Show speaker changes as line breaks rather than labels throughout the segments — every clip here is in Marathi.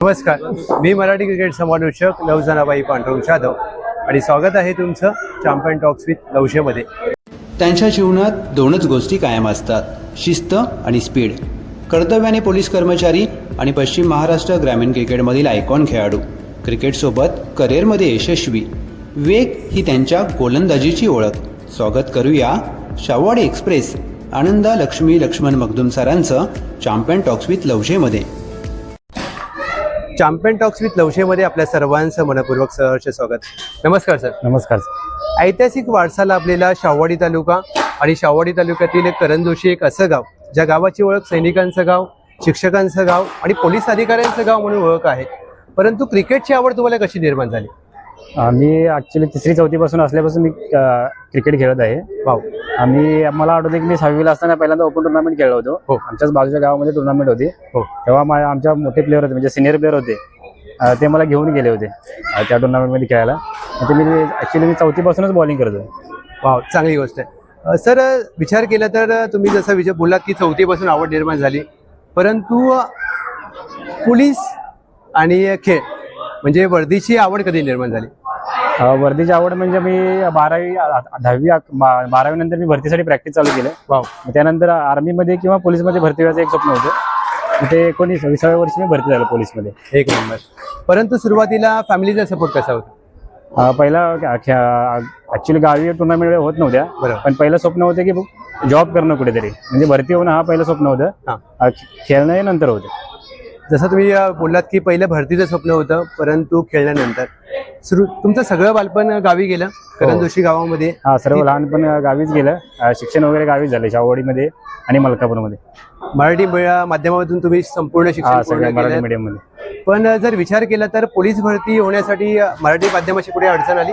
नमस्कार. मी मराठी क्रिकेट समालोचक लवजनाबाई पांडुरंग जाधव आणि स्वागत आहे तुमचं चॅम्पियन टॉक्स विथ लवशेमध्ये
त्यांच्या जीवनात दोनच गोष्टी कायम असतात शिस्त आणि स्पीड. कर्तव्याने पोलीस कर्मचारी आणि पश्चिम महाराष्ट्र ग्रामीण क्रिकेटमधील आयकॉन खेळाडू. क्रिकेटसोबत करिअरमध्ये यशस्वी. वेग ही त्यांच्या गोलंदाजीची ओळख. स्वागत करूया शावाडी एक्सप्रेस आनंदा लक्ष्मी लक्ष्मण मगदुम सरांचं चॅम्पियन टॉक्स विथ लवशेमध्ये
चॅम्पियन टॉक्स विथ लवशेमध्ये आपल्या सर्वांचं मनपूर्वक सहर्ष स्वागत. नमस्कार सर.
नमस्कार
ऐतिहासिक वारसा लाभलेला शाहवाडी तालुका आणि शाहवाडी तालुक्यातील एक करंदोशी एक असं गाव ज्या गावाची ओळख सैनिकांचं गाव शिक्षकांचं गाव आणि पोलीस अधिकाऱ्यांचं गाव म्हणून ओळख आहे. परंतु क्रिकेटची आवड तुम्हाला कशी निर्माण झाली?
आम्ही ऍक्च्युली तिसरी चौथीपासून असल्यापासून मी क्रिकेट खेळत आहे.
वाव.
आम्ही मला आठवते की मी सहावीला असताना पहिल्यांदा ओपन टुर्नामेंट खेळलो होतो.
हो.
आमच्याच बाजूच्या गावामध्ये टुर्नामेंट होती.
हो.
तेव्हा मा- आमच्या मोठे प्लेअर होते म्हणजे सिनियर प्लेअर होते. ते मला घेऊन गेले होते त्या टुर्नामेंटमध्ये खेळायला. ते मी ऍक्च्युली मी चौथीपासूनच बॉलिंग करत
वाव चांगली गोष्ट आहे. सर विचार केला तर तुम्ही जसं विचार बोललात की चौथीपासून आवड निर्माण झाली. परंतु पोलीस आणि खेळ म्हणजे वर्दीची आवड कधी निर्माण झाली?
वर्दीची आवड म्हणजे मी बारावी दहावी बारावी नंतर मी भरतीसाठी प्रॅक्टिस चालू केलं. त्यानंतर आर्मीमध्ये किंवा पोलीसमध्ये भरती व्हायचं एक स्वप्न होतं. ते एकोणीस विसाव्या वर्षी मी भरती झालो पोलीसमध्ये
एक नंबर. परंतु सुरुवातीला फॅमिलीचा सपोर्ट कसा होता?
पहिला ऍक्च्युली गावी टुर्नामेंट होत नव्हत्या. पण पहिलं स्वप्न होतं की जॉब करणं कुठेतरी. म्हणजे भरती होणं हा पहिलं स्वप्न होतं. खेळणं हे नंतर होतं.
जसं तुम्ही बोललात की पहिलं भरतीचं स्वप्न होतं परंतु खेळल्यानंतर. सुरू तुमचं सगळं बालपण गावी गेलं करंजोशी गावामध्ये.
हा सर्व लहानपण गावीच गेलं. अं, शिक्षण वगैरे गावीच झालं शावडीमध्ये आणि मलकापूरमध्ये.
मराठी माध्यमातून तुम्ही संपूर्ण शिक्षण
हा
पूर्ण
मराठी
केलं.
मीडियममध्ये.
पण जर विचार केला तर पोलीस भरती होण्यासाठी अ, मराठी माध्यमाची पुढे अडचण आली?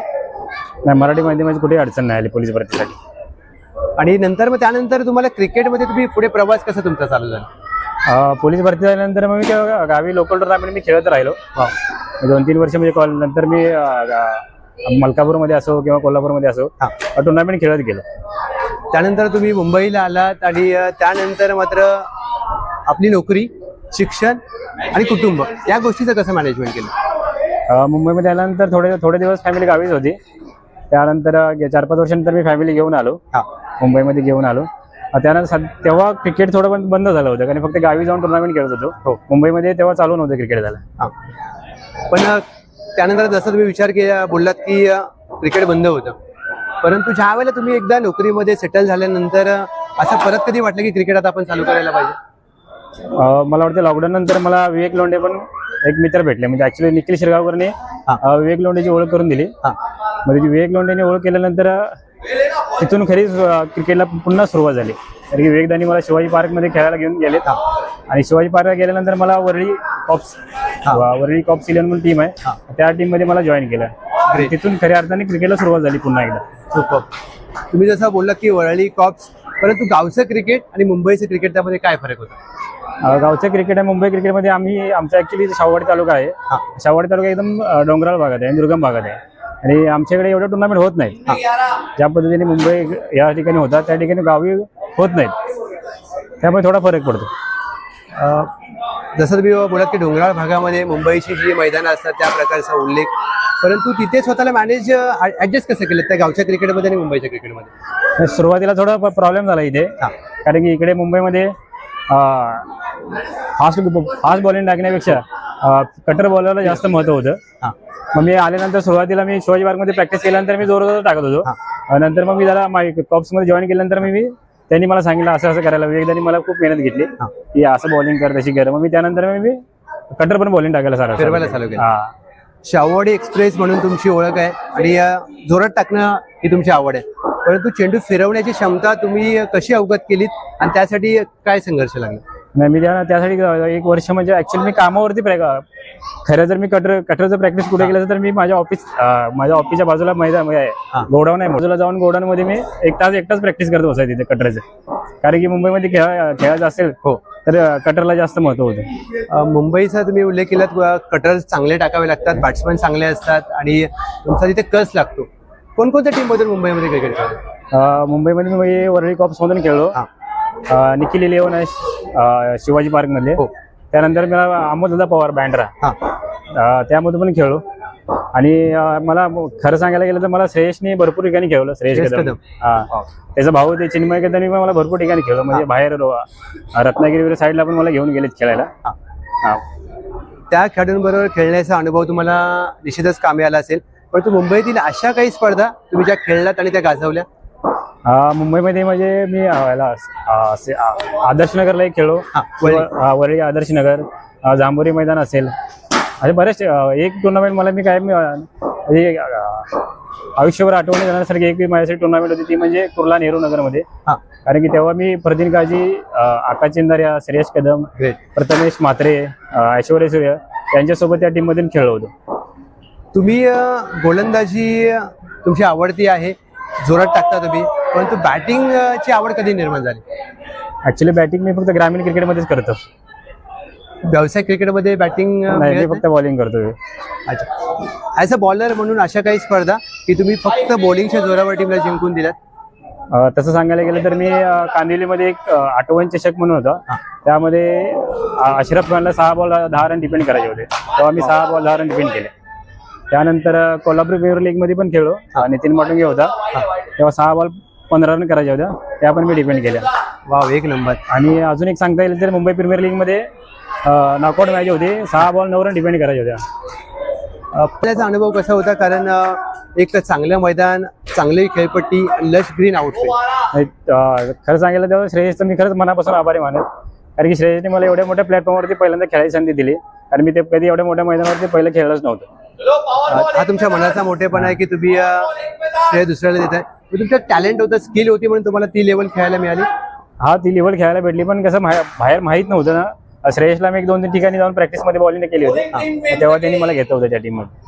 नाही मराठी माध्यमाची कुठे अडचण नाही आली पोलीस भरतीसाठी.
आणि नंतर मग त्यानंतर तुम्हाला क्रिकेटमध्ये तुम्ही पुढे प्रवास कसा तुमचा चालू झाला?
अं, पोलीस भरती झाल्यानंतर मग मी गावी लोकल टुर्नामेंट मी खेळत राहिलो. दोन तीन वर्ष म्हणजे कॉल नंतर मी अं, गा- मलकापूरमध्ये असो किंवा कोल्हापूरमध्ये असो
हा.
टुर्नामेंट खेळत गेलो.
त्यानंतर तुम्ही मुंबईला आलात आणि अ, त्यानंतर मात्र आपली नोकरी शिक्षण आणि कुटुंब या गोष्टीचं कसं मॅनेजमेंट केलं?
अ, मुंबईमध्ये आल्यानंतर थोडे थोडे दिवस फॅमिली गावीच होती. त्यानंतर अ, गे- चार पाच वर्षानंतर मी फॅमिली घेऊन आलो.
हा.
मुंबईमध्ये घेऊन आलो. सद- तेव्हा क्रिकेट थोडं बंद बंद झालं होतं. कारण फक्त गावी जाऊन टुर्नामेंट खेळत होतो.
हो.
मुंबईमध्ये तेव्हा चालू नव्हतं क्रिकेट झालं.
पण त्यानंतर जसं तुम्ही विचार केला बोललात की क्रिकेट बंद होतं. परंतु ज्या वेळेला तुम्ही एकदा नोकरीमध्ये सेटल झाल्यानंतर असं परत कधी वाटलं की क्रिकेट आता आपण चालू करायला पाहिजे?
मला वाटतं लॉकडाऊन नंतर मला विवेक लोंढे पण एक मित्र भेटले. म्हणजे ऍक्च्युली निखिल शिरगावकरने विवेक लोंढेची ओळख करून दिली.
हा.
म्हणजे विवेक लोंढेने ओळख केल्यानंतर तिथून खरीच क्रिकेटला पुन्हा सुरुवात झाली. कारण की विवेकदानी मला शिवाजी पार्कमध्ये खेळायला घेऊन गेले. आणि शिवाजी पार्कला गेल्यानंतर मला Worli cops Worli cops eleven म्हणून टीम आहे. त्या टीममध्ये मला जॉईन केलं. तिथून खऱ्या अर्थाने क्रिकेटला सुरुवात झाली पुन्हा एकदा.
तुम्ही जसं बोललात की वरळी कॉप्स परंतु गावचं क्रिकेट आणि मुंबईचं क्रिकेट त्यामध्ये काय फरक होता?
गावचं क्रिकेट आहे मुंबई क्रिकेटमध्ये आम्ही आमचा ऍक्च्युली शाहवाडी तालुका आहे शाहवाडी तालुका एकदम डोंगराळ भागात आहे दुर्गम भागात आहे. आणि आमच्याकडे एवढे टुर्नामेंट होत नाहीत ज्या पद्धतीने मुंबई या ठिकाणी होतात त्या ठिकाणी गावी होत नाहीत. त्यामुळे थोडा फरक पडतो.
अ, जसं तुम्ही बोलत की डोंगराळ भागामध्ये मुंबईची जी मैदानं असतात त्या प्रकारचा उल्लेख. परंतु तिथे स्वतःला मॅनेज ऍडजस्ट कसं केलं? त्या गावच्या क्रिकेटमध्ये आणि मुंबईच्या क्रिकेटमध्ये
सुरुवातीला थोडा प्रॉब्लेम झाला इथे. कारण की इकडे मुंबईमध्ये फास्ट फास्ट बॉलिंग टाकण्यापेक्षा कटर बॉलरला जास्त महत्त्व होतं.
हा.
मग मी आल्यानंतर सुरुवातीला मी शिवाजी पार्कमध्ये प्रॅक्टिस केल्यानंतर मी जोर जोर टाकत होतो. नंतर मग मी जरा कॉप्समध्ये जॉईन केल्यानंतर मी मी त्यांनी मला सांगितलं असं असं करायला विवेकदानी मला खूप मेहनत घेतली. की असं बॉलिंग कर तशी कर. मग मी त्यानंतर मग मी कटर पण बॉलिंग टाकायला सारा
फिरवायला चालू केलं.
हा.
शाववाडी एक्सप्रेस म्हणून तुमची ओळख आहे आणि जोरात टाकणं ही तुमची आवड आहे. परंतु चेंडू फिरवण्याची क्षमता तुम्ही कशी अवगत केलीत आणि त्यासाठी काय संघर्ष लागला?
नाही मी त्या- त्यासाठी एक वर्ष म्हणजे ऍक्च्युली मी कामावरती प्रॅ- खरं जर मी कटर कटरचं प्रॅक्टिस कुठे केलं तर मी माझ्या ऑफिस माझ्या ऑफिसच्या बाजूला मैदान आहे
हा.
गोडाऊन आहे. बाजूला जाऊन गोडाऊन मध्ये मी एक तास एकटाच प्रॅक्टिस करत बसायचं तिथे कटरचं. कारण की मुंबईमध्ये खेळा खेळायचं असेल
हो.
तर कटरला जास्त महत्त्व होतं.
मुंबईचा तुम्ही उल्लेख केलात कटर चांगले टाकावे लागतात बॅट्समन चांगले असतात आणि तुमचा तिथे कस लागतो. कोणकोणत्या टीम मधून मुंबईमध्ये क्रिकेट खेळतो
मुंबईमध्ये मी वरळी मधून खेळलो. निखिल इलेव्हन आहे शिवाजी पार्क मधले
हो.
त्यानंतर मला अमोलदा पवार बँड्रा
हा.
त्यामध्ये पण खेळलो. आणि मला खरं सांगायला गेलं तर मला श्रेयसने भरपूर ठिकाणी खेळलं श्रेयस कदम.
कदम.
हा. त्याचा भाऊ ते चिन्मय कदमनी पण मला भरपूर ठिकाणी खेळलो. म्हणजे बाहेर रत्नागिरी वगैरे साईडला पण मला घेऊन गेलेत खेळायला.
हा.
हा.
त्या खेळाडूंबरोबर खेळण्याचा अनुभव तुम्हाला निश्चितच कामी आला असेल. परंतु मुंबईतील अशा काही स्पर्धा तुम्ही ज्या खेळलात आणि त्या गाजवल्या?
हा, मुंबईमध्ये म्हणजे मी अं, याला अं, असे, अं, आदर्शनगरला एक खेळलो.
हा, वरळी.
आदर्शनगर जांभोरी मैदान असेल. असे बरेच एक टुर्नामेंट मला मी काय म्हणजे आयुष्यभर आठवणी जाण्यासारखी एक माझ्यासाठी टुर्नामेंट होती ती म्हणजे कुर्ला नेहरू नगरमध्ये. कारण की तेव्हा मी प्रदीन काळजी अं, आकाश चिंदार्या श्रेयस कदम प्रथमेश म्हात्रे ऐश्वर्या सूर्य यांच्यासोबत त्या टीममधून खेळलो होतो.
तुम्ही गोलंदाजी तुमची आवडती आहे. जोरात टाकता तुम्ही परंतु बॅटिंग ची आवड कधी निर्माण झाली?
ऍक्च्युली बॅटिंग मी फक्त ग्रामीण क्रिकेटमध्येच करतो.
व्यावसायिक क्रिकेटमध्ये बॅटिंग
नाही मी फक्त बॉलिंग करतो.
अच्छा. ॲज अ बॉलर म्हणून अशा काही स्पर्धा की तुम्ही फक्त बॉलिंगच्या जोरावर टीमला जिंकून दिलात
अ, तसं सांगायला गेलं तर मी अ, कांदिवलीमध्ये एक अ, आठवण चषक म्हणून होता. त्यामध्ये अ, अशरफ खानला सहा बॉल दहा रन डिपेंड करायचे होते. तेव्हा मी सहा बॉल दहा रन डिपेंड केले. त्यानंतर कोल्हापूर प्रीमियर लीगमध्ये पण खेळलो नितीन माटुंगे होता. तेव्हा सहा बॉल पंधरा रन करायच्या होत्या. त्या पण मी डिपेंड केल्या.
वाव एक नंबर
आणि अजून एक सांगता येईल तर मुंबई प्रीमियर लीगमध्ये नॉकआउट मॅच होती. सहा बॉल नऊ रन डिपेंड करायच्या होत्या.
त्याचा अनुभव कसा होता? कारण एक चांगलं मैदान चांगली खेळपट्टी लश ग्रीन आउटफिट
अं, खरं सांगायला तेव्हा श्रेयसचं मी खरंच मनापासून आभारी मानेल कारण की श्रेयसने मला एवढ्या मोठ्या प्लॅटफॉर्मवरती पहिल्यांदा खेळायची संधी दिली. कारण मी ते कधी एवढ्या मोठ्या मैदानावरती पहिलं खेळलंच नव्हतं.
हा तुमच्या मनाचा मोठेपणा आहे की तुम्ही श्रेय दुसऱ्याला देताय. पण तुमचं टॅलेंट होतं स्किल होती म्हणून तुम्हाला ती लेवल खेळायला मिळाली?
हा ती लेवल खेळायला भेटली पण कसं बाहेर माहीत नव्हतं ना. श्रेयसला मी एक दोन तीन ठिकाणी जाऊन प्रॅक्टिसमध्ये बॉलिंग केली होती. तेव्हा त्यांनी मला घेतलं होतं त्या टीममध्ये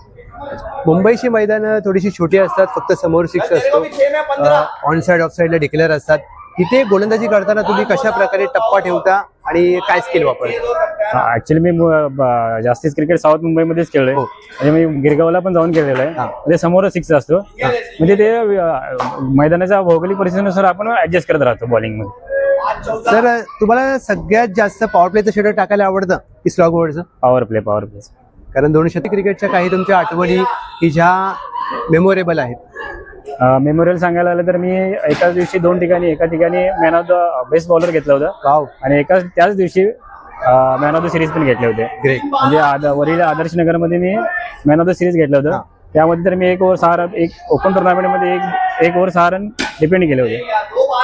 मुंबईची मैदानं थोडीशी छोटी असतात फक्त समोर सिक्स असतो. ऑन साइड ऑफ साइडला डिक्लेअर असतात. तिथे गोलंदाजी करताना तुम्ही कशा प्रकारे टप्पा ठेवता आणि काय स्किल वापरता?
ऍक्च्युली मी ब- जास्तीत क्रिकेट साऊथ मुंबईमध्येच खेळलोय.
हो.
म्हणजे मी गिरगावला पण जाऊन खेळलेलो आहे.
हा.
म्हणजे समोरच सिक्स असतो. म्हणजे ते अं, मैदानाच्या भौगोलिक परिस्थितीनुसार आपण ऍडजस्ट करत राहतो बॉलिंगमध्ये.
तर तुम्हाला सगळ्यात जास्त पॉवर प्लेचं शेड्यूल टाकायला आवडतं की स्लॉग ओव्हरचं
पॉवर प्ले पॉवर प्ले
कारण दोन शतकी क्रिकेटच्या काही तुमच्या आठवणी की ज्या मेमोरेबल आहेत.
मेमोरियल सांगायला आलं तर मी एकाच दिवशी दोन ठिकाणी एका ठिकाणी man of the best bowler घेतलं होतं.
वाव
आणि एकाच त्याच दिवशी मॅन ऑफ द सिरीज पण घेतले होते.
ग्रेट
म्हणजे आद- वरील आदर्श नगरमध्ये मी मॅन ऑफ द सिरीज घेतलं. होतं. त्यामध्ये तर मी एक ओव्हर सहा रन एक ओपन टुर्नामेंटमध्ये एक एक ओव्हर सहा रन डिपेंड केले होते.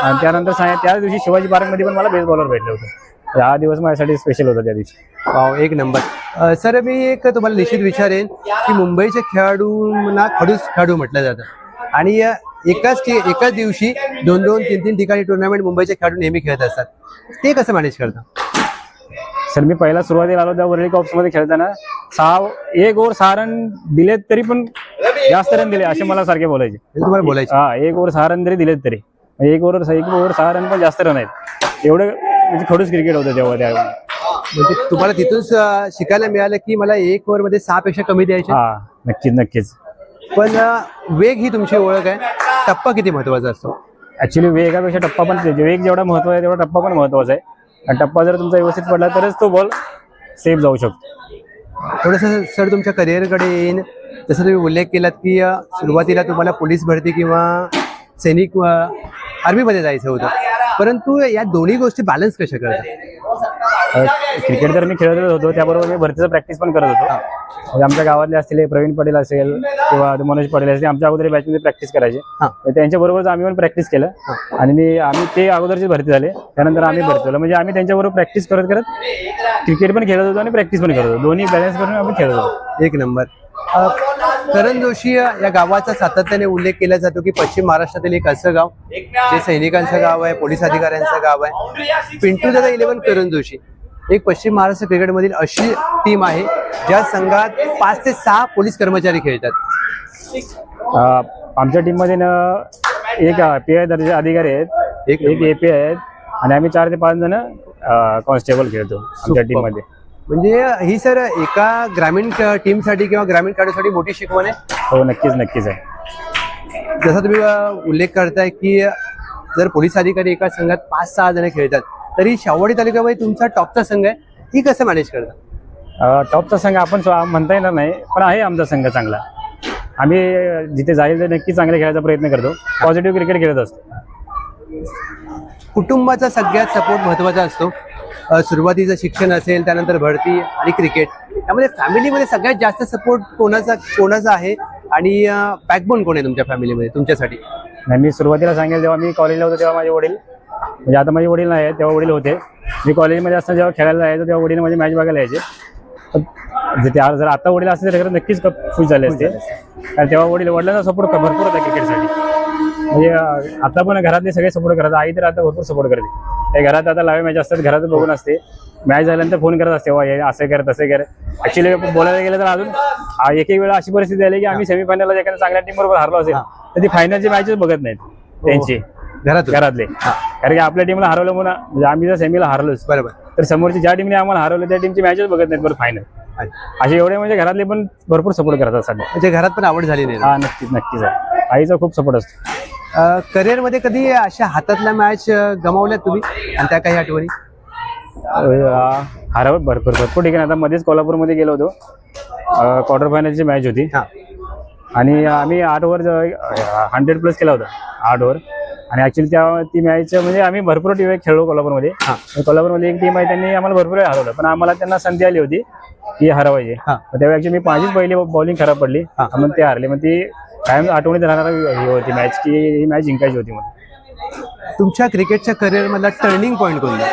आणि त्यानंतर त्याच दिवशी शिवाजी पार्कमध्ये पण मला बेस्ट बॉलर भेटले होते. हा दिवस माझ्यासाठी स्पेशल होता त्या दिवशी.
वाव एक नंबर अ, सर मी एक तुम्हाला निश्चित विचारेन की मुंबईच्या खेळाडूंना खडूस खेळाडू म्हटलं जातं. आणि एकाच एकाच दिवशी दोन दोन तीन तीन ठिकाणी टुर्नामेंट मुंबईचे खेळाडू नेहमी खेळत असतात. ते कसं मॅनेज करता?
सर मी पहिला सुरुवातीला आलो त्या वर्ल्ड कप्समध्ये खेळताना सहा एक ओव्हर सहा रन दिलेत तरी पण जास्त रन दिले असे मला सारखे बोलायचे.
तुम्हाला बोलायचं.
हा एक ओव्हर सहा रन जरी दिलेत तरी. एक ओव्हर एक ओव्हर सहा रन पण जास्त रन आहेत. एवढं म्हणजे खडूस क्रिकेट होतं तेव्हा त्यावेळी
म्हणजे तुम्हाला तिथून अ, शिकायला मिळालं की मला एक ओव्हरमध्ये सहा पेक्षा कमी द्यायचे?
हा नक्कीच नक्कीच.
पण वेग ही तुमची ओळख आहे. टप्पा किती महत्त्वाचा असतो?
ऍक्च्युली वेगापेक्षा टप्पा पण वेग जेवढा महत्त्व आहे तेवढा टप्पा पण महत्त्वाचा आहे. आणि टप्पा जर तुमचा व्यवस्थित पडला तरच तो बॉल सेफ जाऊ शकतो.
थोडंसं सर तुमच्या करिअरकडे येईन. जसं तुम्ही उल्लेख केलात की सुरुवातीला तुम्हाला पोलीस भरती किंवा सैनिक आर्मीमध्ये जायचं होतं. परंतु या दोन्ही गोष्टी बॅलन्स कशा करतात?
क्रिकेट तर मी खेळतच होतो. त्याबरोबर मी भरतीचं प्रॅक्टिस पण करत होतो. म्हणजे आमच्या गावातले असलेले प्रवीण पटेल असेल किंवा मनोज पटेल असेल आमच्या अगोदर बॅचमध्ये प्रॅक्टिस करायचे. त्यांच्याबरोबरच आम्ही पण प्रॅक्टिस केलं. आणि मी आम्ही ते अगोदरची भरती झाले. त्यानंतर आम्ही भरती झालो म्हणजे आम्ही त्यांच्याबरोबर प्रॅक्टिस करत करत क्रिकेट पण खेळत होतो आणि प्रॅक्टिस पण करत होतो. दोन्ही बॅलन्स करून आम्ही खेळत होतो.
एक नंबर. करण जोशी या गावाचा सातत्याने उल्लेख केला जातो की पश्चिम महाराष्ट्रातील एक असं गाव जे सैनिकांचं गाव आहे पोलीस अधिकाऱ्यांचं गाव आहे. पिंटू दादा इलेव्हन करण जोशी. एक पश्चिम महाराष्ट्र क्रिकेटमधील अशी टीम आहे ज्या संघात पाच ते सहा पोलीस कर्मचारी खेळतात.
आमच्या टीममध्ये ना एक पी आय दर्जा अधिकारी आहेत
एक
एक ए पी आहेत आणि आम्ही चार ते पाच जण कॉन्स्टेबल खेळतो आमच्या. टीममध्ये
म्हणजे ही सर एका ग्रामीण टीमसाठी किंवा ग्रामीण खेळाडूसाठी मोठी शिकवण आहे?
हो नक्कीच नक्कीच आहे.
जसा तुम्ही उल्लेख करताय की जर पोलीस अधिकारी एका संघात पाच सहा जण खेळतात तरी शावडी तालुक्यामध्ये तुमचा टॉपचा संघ आहे. ती कसं मॅनेज करता?
टॉपचा संघ आपण म्हणता येणार नाही पण आहे आमचा संघ चांगला. आम्ही जिथे जाईल ते नक्की चांगले खेळायचा प्रयत्न करतो. पॉझिटिव्ह क्रिकेट खेळत असतो.
कुटुंबाचा सगळ्यात सपोर्ट महत्त्वाचा असतो. सुरुवातीचं शिक्षण असेल त्यानंतर भरती आणि क्रिकेट त्यामध्ये फॅमिलीमध्ये सगळ्यात जास्त सपोर्ट कोणाचा कोणाचा आहे? आणि बॅकबोन कोण आहे तुमच्या फॅमिलीमध्ये तुमच्यासाठी?
नाही मी सुरुवातीला सांगेल जेव्हा मी कॉलेजला होतो तेव्हा माझे वडील म्हणजे आता माझे वडील नाही तेव्हा वडील होते. मी कॉलेजमध्ये असताना जेव्हा खेळायला जायचो तेव्हा वडील माझी मॅच बघायला यायचे. त्या- जर आता वडील असते तर नक्कीच कप खुश झाले असते कारण तेव्हा वडील वडिलांचा सपोर्ट भरपूर होता क्रिकेटसाठी म्हणजे आता पण घरातले सगळे सपोर्ट करतात. आई तर आता भरपूर सपोर्ट करते. ते घरात आता लावे मॅच असतात घरात बघून असते. मॅच झाल्यानंतर फोन करत असते वा हे असं कर तसं कर. ऍक्च्युली बोलायला गेलं तर अजून एक एक वेळा अशी परिस्थिती आली की आम्ही सेमीफायनलला एखाद्या चांगल्या टीम बरोबर हारलो असेल तर ती फायनलची मॅचेस बघत नाहीत त्यांची.
घरातून
घरातले. कारण की आपल्या टीमला हरवलं म्हणून म्हणजे आम्ही जर सेमीला हरलोच
बरोबर.
तर समोरची ज्या टीमने आम्हाला हरवलं त्या टीमची मॅचेस बघत नाहीत बरं फायनल असे एवढे म्हणजे घरातले पण भरपूर सपोर्ट करतात सध्या.
म्हणजे घरात पण आवड झाली नाही.
हा नक्कीच नक्कीच. आहे आईचा खूप सपोर्ट असतो.
करिअरमध्ये कधी अशा हातातल्या मॅच गमावल्यात तुम्ही? आणि त्या काही आठवणी?
हरवत भरपूर भरपूर ठिकाणी. आता मध्येच कोल्हापूरमध्ये गेलो होतो. क्वार्टर फायनलची मॅच होती.
हा.
आणि आम्ही आठ ओव्हर हंड्रेड प्लस केला होता. आठ ओव्हर आणि ऍक्च्युली त्या ती मॅच म्हणजे आम्ही भरपूर टीम खेळलो कोल्हापूरमध्ये. कोल्हापूरमध्ये एक टीम आहे त्यांनी आम्हाला भरपूर हरवलं. पण आम्हाला त्यांना संधी आली होती की हरवायची.
हा.
मग तेव्हा ऍक्च्युली मी माझीच पहिली बॉलिंग खराब पडली. मग ते हारले. मग ती कायम आठवणीत राहणार ही होती मॅच की ही मॅच जिंकायची होती म्हणून.
तुमच्या क्रिकेटच्या करिअर मधला टर्निंग पॉईंट कोणता?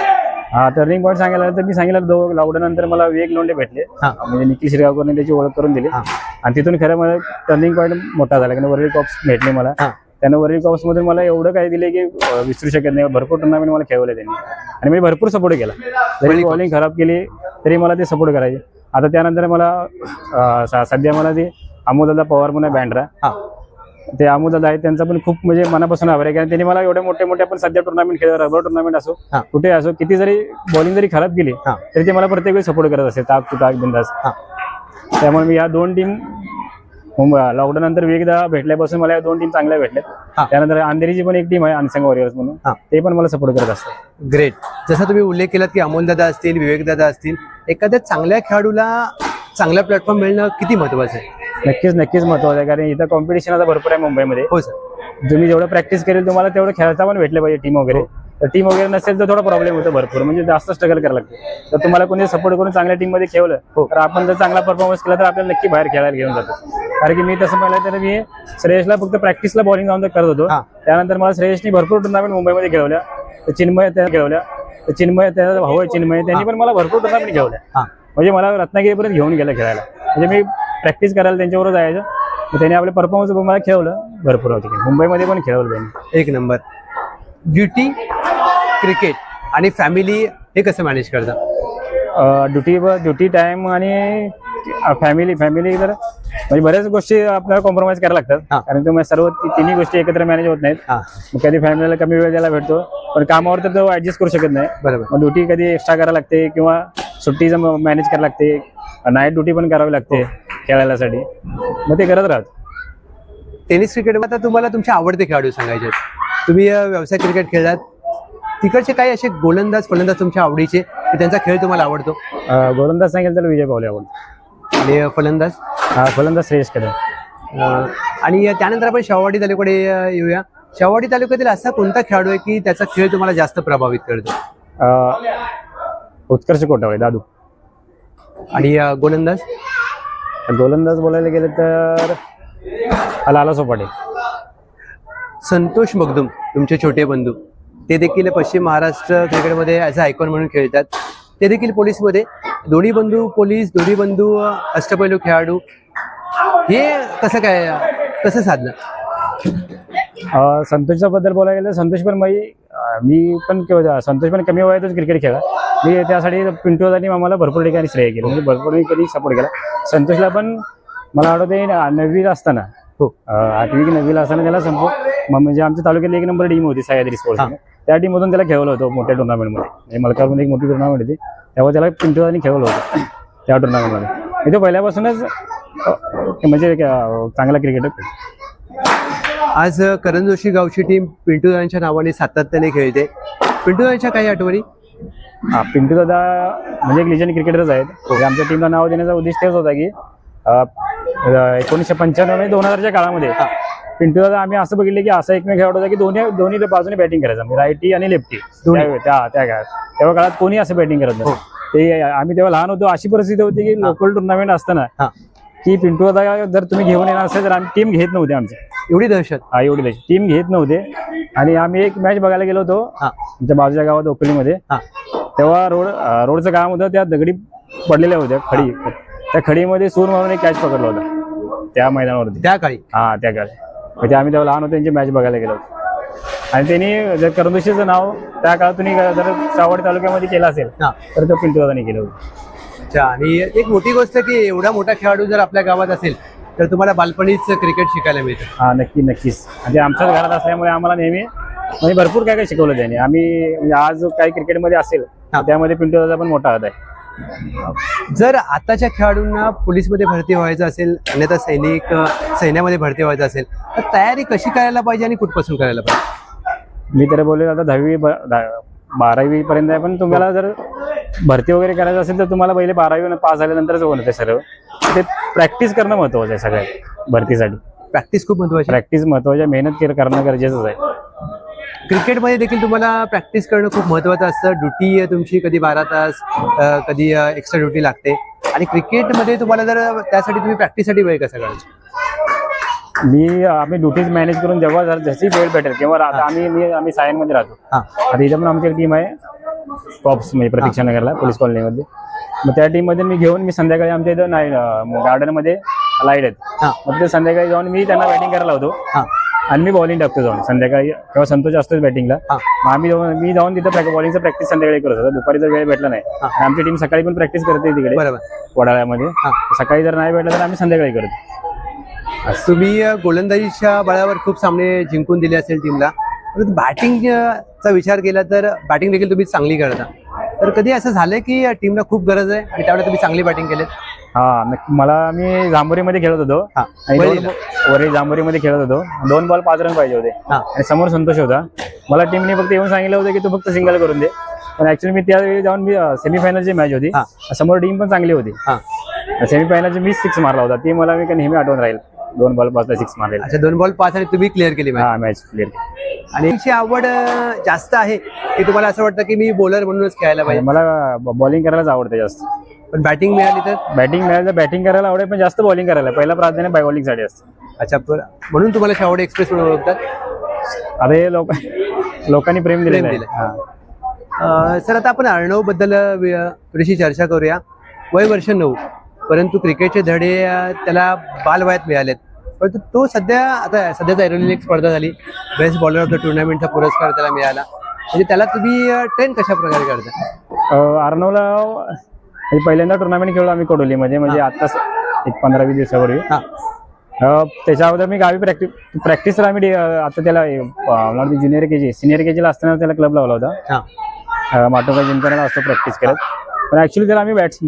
हा टर्निंग पॉईंट सांगायला तर मी सांगितलं दो लॉकडाऊन नंतर मला विवेक लोंढे भेटले.
हा.
म्हणजे निखिल श्रीगावकरने त्याची ओळख करून दिली. आणि तिथून खरं मला टर्निंग पॉईंट मोठा झाला कारण वर्ल्ड कप्स भेटले मला. त्यानं वर्ल्ड कप्स मधून मला एवढं काही दिले की विसरू शकत नाही. भरपूर टुर्नामेंट मला खेळवले त्यांनी. आणि मी भरपूर सपोर्ट केला. जरी बॉलिंग खराब केली तरी मला ते सपोर्ट करायचे. आता त्यानंतर मला सध्या मला ते अमोलदादा पवार म्हणून बँड्रा ते अमोलदादा आहेत त्यांचा पण खूप म्हणजे मनापासून आभार आहे. कारण त्यांनी मला एवढे मोठे मोठे आपण सध्या टुर्नामेंट खेळ रबर टुर्नामेंट असो. कुठे असो किती जरी बॉलिंग जरी खराब केली. तरी ते मला प्रत्येक वेळी सपोर्ट करत असते ताक तू ताक बिंदास. त्यामुळे मी या दोन टीम लॉकडाऊन नंतर वेगदा भेटल्यापासून मला दोन टीम चांगल्या भेटल्या
हा.
त्यानंतर अंधेरीची पण एक टीम आहे अनसंग वॉरियर्स म्हणून.
हा.
ते पण मला सपोर्ट करत असतात.
ग्रेट जसा तुम्ही उल्लेख केलात की अमोलदादा असतील विवेकदादा असतील एखाद्या चांगल्या खेळाडूला चांगला प्लॅटफॉर्म मिळणं किती महत्वाचं आहे?
नक्कीच नक्कीच महत्वाचं आहे कारण इथं कॉम्पिटिशन आता भरपूर आहे मुंबईमध्ये.
हो सर
तुम्ही जेवढं प्रॅक्टिस करेल तुम्हाला तेवढं खेळायला पण भेटलं पाहिजे टीम वगैरे. तर टीम वगैरे नसेल तर थोडा प्रॉब्लेम होतो भरपूर म्हणजे जास्त स्ट्रगल करायला लागते. तर तुम्हाला कोणी सपोर्ट करून चांगल्या टीममध्ये ठेवलं तर आपण जर चांगला परफॉर्मन्स केला तर आपल्याला नक्की बाहेर खेळायला घेऊन जातो. कारण की मी तसं पाहिलं तर मी श्रेयसला फक्त प्रॅक्टिसला बॉलिंग जाऊन करत होतो. त्यानंतर मला श्रेयसनी भरपूर टुर्नामेंट मुंबईमध्ये खेळवल्या. तर चिन्मय त्या खेळवल्या. तर चिन्मय त्याचा भाऊ आहे चिन्मय. त्यांनी पण मला भरपूर टुर्नामेंट खेळवल्या. म्हणजे मला रत्नागिरीपर्यंत घेऊन गेलं खेळायला. म्हणजे मी प्रॅक्टिस करायला त्यांच्याबरोबर जायचं. त्यांनी आपले परफॉर्मन्स मला खेळवलं. भरपूर होते मुंबईमध्ये पण खेळवलं त्यांनी.
एक नंबर. ड्युटी क्रिकेट आणि फॅमिली हे कसं मॅनेज करता?
ड्युटी ड्युटी टाइम आणि फॅमिली फॅमिली तर म्हणजे बऱ्याच गोष्टी आपल्याला कॉम्प्रोमाइज करायला
हा.
लागतात कारण तुम्ही सर्व तिन्ही गोष्टी एकत्र मॅनेज होत नाहीत.
हा.
कधी फॅमिलीला कमी वेळ द्यायला भेटतो. पण कामावर तर तो ऍडजस्ट करू शकत नाही.
बरोबर.
मग ड्युटी कधी एक्स्ट्रा करायला लागते किंवा सुट्टीचं मॅनेज करायला लागते. नाईट ड्युटी पण करावी लागते खेळायलासाठी. मग ते करत राहतो.
टेनिस क्रिकेट आता तुम्हाला तुमचे आवडते खेळाडू सांगायचे. तुम्ही व्यवसाय क्रिकेट खेळलात. तिकडचे काही असे गोलंदाज फलंदाज तुमच्या आवडीचे की त्यांचा खेळ तुम्हाला आवडतो?
गोलंदाज सांगेल तर विजय पावले आवडतो
आणि फलंदाज?
हा फलंदाज कदम.
अं, आणि त्यानंतर आपण शाहवाडी तालुक्याकडे येऊया. शाहवाडी तालुक्यातील असा कोणता खेळाडू आहे की त्याचा खेळ तुम्हाला जास्त प्रभावित करतो?
उत्कर्ष कोटावळे दादू.
आणि गोलंदाज?
गोलंदाज बोलायला गेलं तर लाला सोपाटे.
संतोष मगदुम तुमचे छोटे बंधू. ते देखील पश्चिम महाराष्ट्र क्रिकेटमध्ये ॲज अ आयकॉन म्हणून खेळतात. ते देखील पोलीसमध्ये दोन्ही बंधू पोलीस दोन्ही बंधू अष्टपैलू खेळाडू हे कसं काय कसं साधलं?
संतोषच्या बद्दल बोलायला गेलं संतोष पण मी अं, मी पण संतोष पण कमी वयातच क्रिकेट खेळला. मी त्यासाठी पिंटू दादानी आम्हाला भरपूर ठिकाणी श्रेय केलं म्हणजे भरपूर कधी सपोर्ट केला. संतोषला पण मला आठवते नववीला असताना
हो.
आठवी की नववीला असताना त्याला संपू म्हणजे आमच्या तालुक्यात एक नंबर टीम होती सह्याद्री स्पोर्ट्स त्या टीम मधून त्याला खेळवलं होतं मोठ्या टुर्नामेंटमध्ये मलकारमध्ये एक मोठी टुर्नामेंट होती. तेव्हा त्याला पिंटू दादानी खेळवलं होतं त्या टुर्नामेंटमध्ये तो पहिल्यापासूनच म्हणजे चांगला क्रिकेटर
आज करण जोशी गावची टीम पिंटू यांच्या नावाने सातत्याने खेळते. पिंटू यांच्या काही आठवणी?
हा पिंटू दादा म्हणजे एक लिजंड क्रिकेटरच आहेत. आमच्या टीमला नाव देण्याचा उद्देश तेच होता की एकोणीसशे पंच्याण्णव म्हणजे दोन हजारच्या काळामध्ये पिंटू दादा आम्ही असं बघितलं की असा एकमेव खेळाडू होता की दोन्ही दोन्ही बाजूने बॅटिंग करायचा. म्हणजे रायटी आणि लेफ्टी
दोन्ही.
त्या काळात. तेव्हा काळात कोणी असं बॅटिंग करत
हो.
नाही ते आम्ही तेव्हा लहान होतो अशी परिस्थिती होती की लोकल टुर्नामेंट असताना
हा.
की पिंटू दादा जर तुम्ही घेऊन येणार असेल तर आम्ही टीम घेत नव्हते आमची.
एवढी दहशत?
हा एवढी टीम घेत नव्हते. आणि आम्ही एक मॅच बघायला गेलो होतो.
हा.
आमच्या बाजूच्या गावात ओकलीमध्ये.
हा.
तेव्हा रोड रोडचं काम होतं त्या दगडी पडलेल्या होत्या खडी. त्या खडीमध्ये सूर मारून एक कॅच पकडला होता. त्या मैदानावरती.
त्या काळी?
हा त्या काळी. म्हणजे आम्ही तेव्हा लहान होतो त्यांची मॅच बघायला गेलो आणि त्यांनी जर करंदुशीचं नाव त्या काळातून जर सावड तालुक्यामध्ये केलं असेल
हा.
तर तो पिंटू दादानी केलं होतं.
अच्छा आणि एक मोठी गोष्ट की एवढा मोठा खेळाडू जर आपल्या गावात असेल तर तुम्हाला बालपणीच क्रिकेट शिकायला मिळतं.
हा नक्की नक्कीच. म्हणजे आमच्याच घरात असल्यामुळे आम्हाला नेहमी म्हणजे भरपूर काय काय शिकवलं त्याने. आम्ही म्हणजे आज काही क्रिकेटमध्ये असेल
हा.
त्यामध्ये पिंटू दादा पण मोठा हात आहे.
जर आताच्या खेळाडूंना पोलीसमध्ये भरती व्हायचं असेल अन्यथा सैनिक सैन्यामध्ये भरती व्हायचं असेल तर तयारी कशी करायला पाहिजे आणि कुठपासून करायला पाहिजे?
मी तर बोलले आता दहावी बारावी पर्यंत आहे पण तुम्हाला जर भरती वगैरे करायचं असेल तर तुम्हाला पहिले बारावी पास झाल्यानंतरच होणं ते सर्व. ते प्रॅक्टिस करणं महत्वाचं आहे सगळ्यात भरतीसाठी.
प्रॅक्टिस खूप महत्वाची.
प्रॅक्टिस महत्वाची मेहनत कर- करणं गरजेचंच आहे.
क्रिकेटमध्ये देखील तुम्हाला प्रॅक्टिस करणं खूप महत्वाचं असतं. ड्युटी तुमची कधी बारा तास कधी एक्स्ट्रा ड्युटी लागते. आणि क्रिकेटमध्ये तुम्हाला जर त्यासाठी तुम्ही प्रॅक्टिससाठी वेळ कसा काढायचा?
मी आम्ही ड्युटीज मॅनेज करून जेव्हा जर जशी वेळ भेटेल किंवा आता आम्ही मी आम्ही सायनमध्ये राहतो. आता इथं पण आमची टीम आहे कॉप्स म्हणजे प्रतीक्षा नगरला पोलीस कॉलनीमध्ये. मग त्या टीममध्ये मी घेऊन मी संध्याकाळी आमच्या इथं नाही गार्डनमध्ये लाइट आहेत.
हा.
मग ते संध्याकाळी जाऊन मी त्यांना बॅटिंग करायला लावतो.
हा.
आणि मी बॉलिंग टाकतो जाऊन. संध्याकाळी किंवा संतोष असतोच बॅटिंगला मग आम्ही जाऊन मी जाऊन तिथं बॉलिंगचं प्रॅक्टिस संध्याकाळी करत होतो. दुपारी जर वेळ भेटला नाही. आणि आमची टीम सकाळी पण प्रॅक्टिस करते तिकडे
बरोबर.
वडाळ्यामध्ये. सकाळी जर नाही भेटलं तर आम्ही संध्याकाळी करतो.
तुम्ही गोलंदाजीच्या बळावर खूप सामने जिंकून दिले असेल टीमला परंतु बॅटिंग चा विचार केला तर बॅटिंग देखील तुम्ही चांगली करता. तर कधी असं झालंय की टीमला खूप गरज आहे आणि त्यावेळेला तुम्ही चांगली बॅटिंग केली
हा मला मी जांभोरीमध्ये खेळत होतो.
हा.
वरील जांभोरीमध्ये खेळत होतो. दोन बॉल पाच रन पाहिजे होते.
हा.
आणि समोर संतोष होता. मला टीमने फक्त येऊन सांगितलं होतं की तू फक्त सिंगल करून दे. पण ऍक्च्युली मी त्यावेळी जाऊन मी सेमीफायनलची मॅच होती.
हा.
समोर टीम पण चांगली होती.
हा.
सेमीफायनलची मी सिक्स मारला होता. ती मला मी नेहमी आठवण राहील. दोन बॉल पाचला सिक्स मारलेला
अच्छा दोन बॉल पाच आणि तुम्ही क्लिअर केली.
हा मॅच क्लिअर
आणि आवड जास्त आहे की तुम्हाला असं वाटतं की मी बॉलर म्हणूनच खेळायला पाहिजे?
मला बॉलिंग करायलाच आवडते जास्त.
पण बॅटिंग मिळाली तर?
बॅटिंग मिळालं तर बॅटिंग करायला आवडेल पण जास्त बॉलिंग करायला. पहिला प्राधान्य बाय बॉलिंगसाठी असतं.
अच्छा म्हणून तुम्हाला शावडे एक्सप्रेस म्हणून ओळखतात?
हे लोक लोकांनी प्रेम. हा.
अ, सर आता आपण अर्णवबद्दल थोडीशी चर्चा करूया. वय वर्ष नऊ परंतु क्रिकेटचे धडे त्याला बालवयात मिळालेत. परंतु तो सध्या आता सध्याचा एरोलिक स्पर्धा झाली. बेस्ट बॉलर ऑफ द टुर्नामेंटचा पुरस्कार त्याला मिळाला. म्हणजे त्याला तुम्ही ट्रेन कशा प्रकारे करता
अर्णवला म्हणजे पहिल्यांदा टुर्नामेंट खेळलो आम्ही कोडोलीमध्ये म्हणजे आत्ताच एक पंधरा वीस दिवसापूर्वी.
हा.
त्याच्या अगोदर मी गावी प्रॅक्टिस प्रॅक्टिस तर आम्ही डे- आता त्याला junior K G senior K जीला असताना त्याला क्लब लावला होता.
हा.
अं, माटोका जिंकण्याला असतो प्रॅक्टिस करत. पण ऍक्च्युली त्याला आम्ही बॅट्स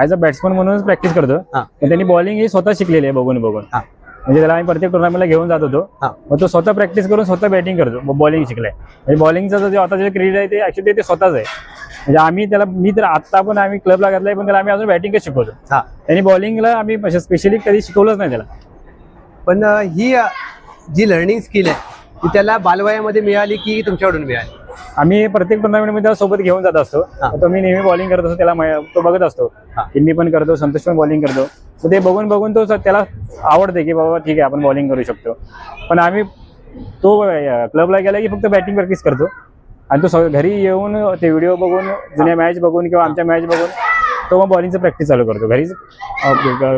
ॲज अ बॅट्समन म्हणूनच प्रॅक्टिस करतो.
हा.
पण त्यांनी बॉलिंग ही स्वतः शिकलेली आहे बघून बघून.
हा.
म्हणजे त्याला आम्ही प्रत्येक टुर्नामेंटला घेऊन जात होतो.
हा.
मग तो स्वतः प्रॅक्टिस करून स्वतः बॅटिंग करतो बॉलिंग शिकलाय. म्हणजे बॉलिंगचं जो आता जे क्रेडिट आहे ते ऍक्च्युली ते स्वतःच आहे. म्हणजे आम्ही त्याला मी तर आता पण आम्ही क्लबला घातलाय पण त्याला आम्ही अजून बॅटिंगच शिकवतो. त्यांनी बॉलिंगला आम्ही स्पेशली कधी शिकवलंच नाही त्याला.
पण ही जी लर्निंग स्किल आहे ती त्याला बालवयामध्ये मिळाली की तुमच्याकडून मिळाली?
आम्ही प्रत्येक टुर्नामेंटमध्ये त्याला सोबत घेऊन जात असतो. तो मी नेहमी बॉलिंग करत असतो त्याला तो बघत असतो. की मी पण करतो संतोष पण बॉलिंग करतो. तर ते बघून बघून तो त्याला आवडते की बाबा ठीक आहे आपण बॉलिंग करू शकतो. पण आम्ही तो क्लबला गेला की फक्त बॅटिंग प्रॅक्टिस करतो. आणि तो सग- घरी येऊन ते व्हिडिओ बघून जुन्या मॅच बघून किंवा आमच्या मॅच बघून तो मग बॉलिंगचं प्रॅक्टिस चालू करतो. घरीच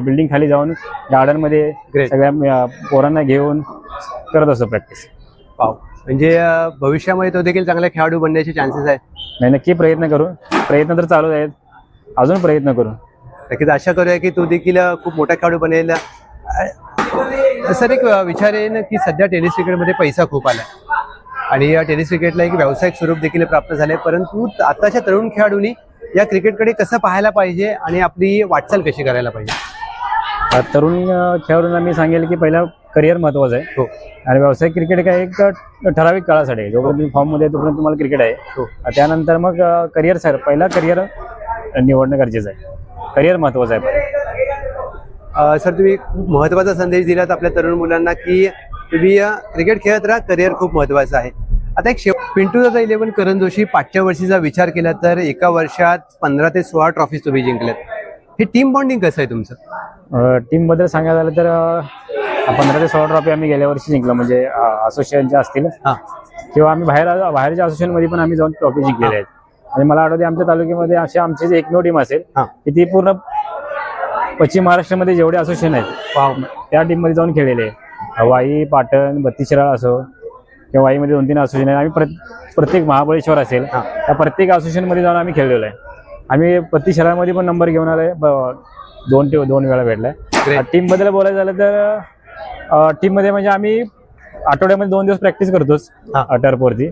बिल्डिंग खाली जाऊन गार्डनमध्ये. सगळ्या पोरांना घेऊन करत असतो प्रॅक्टिस
वाव म्हणजे भविष्यामध्ये तो देखील चांगला खेळाडू बनण्याचे चान्सेस आहेत.
नाही नक्की प्रयत्न करू. प्रयत्न तर चालू आहेत. अजून प्रयत्न करू.
नक्कीच आशा करूया की तो देखील खूप मोठा खेळाडू बनेल. सर एक विचार येईन की सध्या टेनिस क्रिकेटमध्ये पैसा खूप आला आणि या टेनिस क्रिकेटला एक व्यावसायिक स्वरूप देखील प्राप्त झाले परंतु आताच्या तरुण खेळाडूंनी या क्रिकेटकडे कसं पाहायला पाहिजे आणि आपली वाटचाल कशी करायला पाहिजे?
तरुण खेळाडूंना मी सांगेल की पहिला करिअर महत्वाचं आहे.
हो.
आणि व्यावसायिक क्रिकेट काय एक ठराविक काळासाठी आहे. जोपर्यंत तुम्ही फॉर्ममध्ये आहे, तोपर्यंत तुम्हाला क्रिकेट आहे.
हो.
त्यानंतर मग करिअर सर पहिला करिअर निवडणं गरजेचं आहे. करिअर महत्वाचं आहे.
सर तुम्ही खूप महत्त्वाचा संदेश दिलात आपल्या तरुण मुलांना की तुम्ही क्रिकेट खेळत राहा करिअर खूप महत्वाचं आहे. आता एक शेव पिंटू दादा इलेव्हन करण जोशी पाचच्या वर्षीचा विचार केला तर एका वर्षात पंधरा ते सोळा ट्रॉफीज तुम्ही जिंकल्यात हे टीम बॉन्डिंग कसं आहे तुमचं?
टीमबद्दल सांगायचं झालं तर पंधरा ते सोळा ट्रॉफी आम्ही गेल्या वर्षी जिंकलो म्हणजे असोसिएशनच्या असतील किंवा आम्ही बाहेर बाहेरच्या असोसिएशनमध्ये पण आम्ही जाऊन ट्रॉफी जिंकलेल्या आहेत. आणि मला आठवते आमच्या तालुक्यामध्ये अशी आमची जी एकमेव टीम असेल की ती पूर्ण पश्चिम महाराष्ट्रामध्ये जेवढे असोसिएशन आहेत त्या टीममध्ये जाऊन खेळलेले आहे. वाई पाटण बत्तीशिराळ असो किंवा वाईमध्ये दोन तीन असोसिएशन आहेत आम्ही प्रत- प्रत्येक महाबळेश्वर असेल. त्या प्रत्येक असोसिएशनमध्ये जाऊन आम्ही खेळलेलो आहे. आम्ही बत्तीशिराळमध्ये पण नंबर घेऊन आलोय. ब- दोन ते दोन वेळा भेटलाय. टीमबद्दल बोलायचं झालं तर टीममध्ये म्हणजे आम्ही आठवड्यामध्ये दोन दिवस प्रॅक्टिस करतोच. टर्फवरती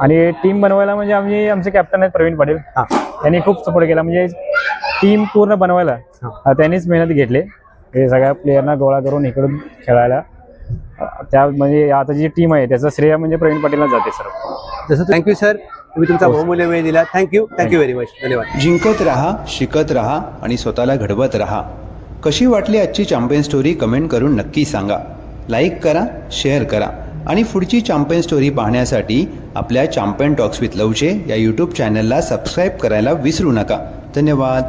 आणि टीम बनवायला म्हणजे आम्ही आमचे कॅप्टन आहेत प्रवीण पाटील. त्यांनी खूप सपोर्ट केला. म्हणजे टीम पूर्ण बनवायला त्यांनीच मेहनत घेतली. हे सगळ्या प्लेयरना गोळा करून इकडून खेळायला. त्या म्हणजे आता जी टीम आहे त्याचं श्रेय म्हणजे प्रवीण पाटीलला जाते सर
जसं थँक्यू सर तुम्ही तुमचा बहुमूल्य वेळ दिला. थँक्यू थँक्यू व्हेरी मच धन्यवाद.
जिंकत राहा शिकत राहा आणि स्वतःला घडवत राहा. कशी वाटली आजची चॅम्पियन स्टोरी कमेंट करून नक्की सांगा. लाईक करा शेअर करा. आणि पुढची चॅम्पियन स्टोरी पाहण्यासाठी आपल्या चॅम्पियन टॉक्स विथ लवचे या यूट्यूब चॅनलला सबस्क्राईब करायला विसरू नका. धन्यवाद.